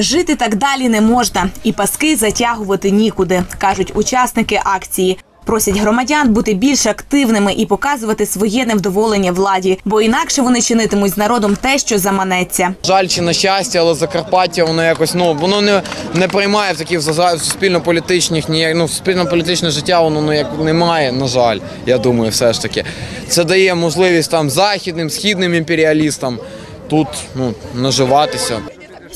Жити так далі не можна, і паски затягувати нікуди, кажуть учасники акції. Просять громадян бути більш активними і показувати своє невдоволення владі, бо інакше вони чинитимуть з народом те, що заманеться. Жаль чи на щастя, але Закарпаття воно якось ну воно не, не приймає в такі суспільно-політичних ніяк ну суспільно-політичне життя воно ну як немає. На жаль, я думаю, все ж таки. Це дає можливість там західним, східним імперіалістам тут ну наживатися.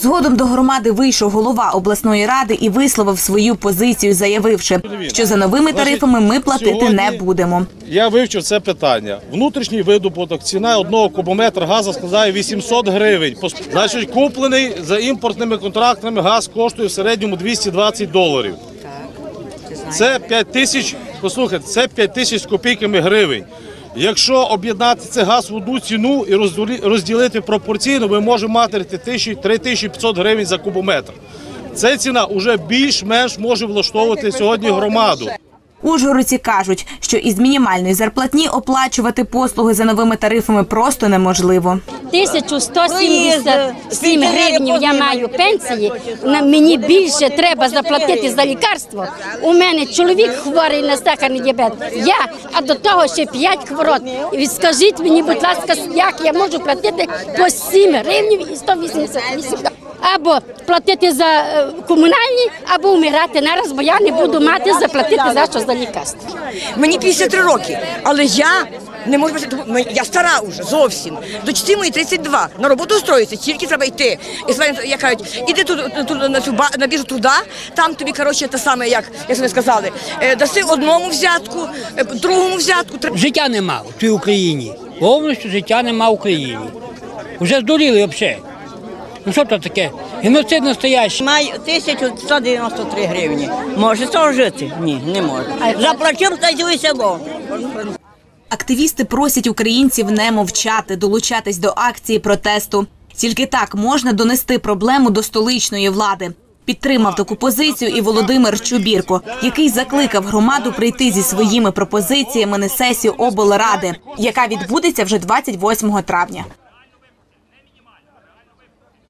Згодом до громади вийшов голова обласної ради і висловив свою позицію, заявивши, що за новими тарифами ми платити не будемо. Я вивчив це питання. Внутрішній видобуток, ціна одного кубометра газу складає 800 гривень. Значить, куплений за імпортними контрактами газ коштує в середньому 220 доларів. Це 5 тисяч, послухайте, це 5 тисяч з копійками гривень. Якщо об'єднати цей газ в одну ціну і розділити пропорційно, ми можемо мати 3500 гривень за кубометр. Ця ціна вже більш-менш може влаштовувати сьогодні громаду. Ужгородці кажуть, що із мінімальної зарплатні оплачувати послуги за новими тарифами просто неможливо. 1177 гривень я маю пенсії. Мені більше треба заплатити за лікарство. У мене чоловік хворий на сахарний діабет. Я, а до того ще 5 хворот. І скажіть мені, будь ласка, як я можу платити по 7 гривень і 188 або платити за е, комунальні, або вмирати нараз, бо я не буду мати заплатити за що за лікарство. Мені 53 роки, але я не можу бачити, я стара вже зовсім. Дочці мої 32. На роботу устроїться, тільки треба йти. І я кажуть, іди тут, тут на цю ба- на біржу туди, там тобі коротше те саме, як як вони сказали. Е, Даси одному взятку, е, другому взятку. Життя нема в цій Україні. Повністю життя нема в Україні. Вже здуріли взагалі. Ну що це таке? Геноцид настоящий. Маю 1193 гривні. Може цього жити? Ні, не може. Заплатив та й дивися бо. Активісти просять українців не мовчати, долучатись до акції протесту. Тільки так можна донести проблему до столичної влади. Підтримав таку позицію і Володимир Чубірко, який закликав громаду прийти зі своїми пропозиціями на сесію облради, яка відбудеться вже 28 травня.